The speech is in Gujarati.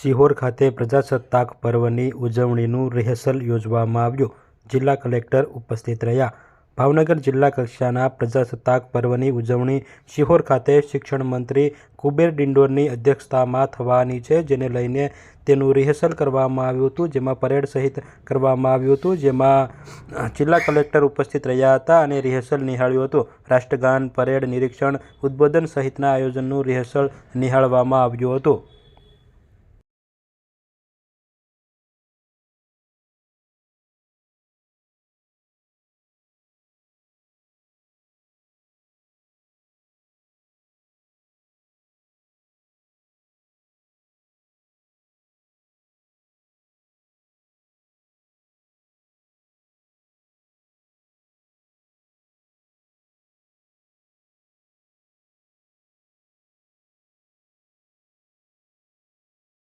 સિહોર ખાતે પ્રજાસત્તાક પર્વની ઉજવણીનું રિહર્સલ યોજવામાં આવ્યું. જિલ્લા કલેક્ટર ઉપસ્થિત રહ્યા. ભાવનગર જિલ્લા કક્ષાના પ્રજાસત્તાક પર્વની ઉજવણી સિહોર ખાતે શિક્ષણ મંત્રી કુબેર ડિંડોરની અધ્યક્ષતામાં થવાની છે, જેને લઈને તેનું રિહર્સલ કરવામાં આવ્યું હતું, જેમાં પરેડ સહિત કરવામાં આવ્યું હતું, જેમાં જિલ્લા કલેક્ટર ઉપસ્થિત રહ્યા હતા અને રિહર્સલ નિહાળ્યું હતું. રાષ્ટ્રગાન, પરેડ નિરીક્ષણ, ઉદ્બોધન સહિતના આયોજનનું રિહર્સલ નિહાળવામાં આવ્યું હતું.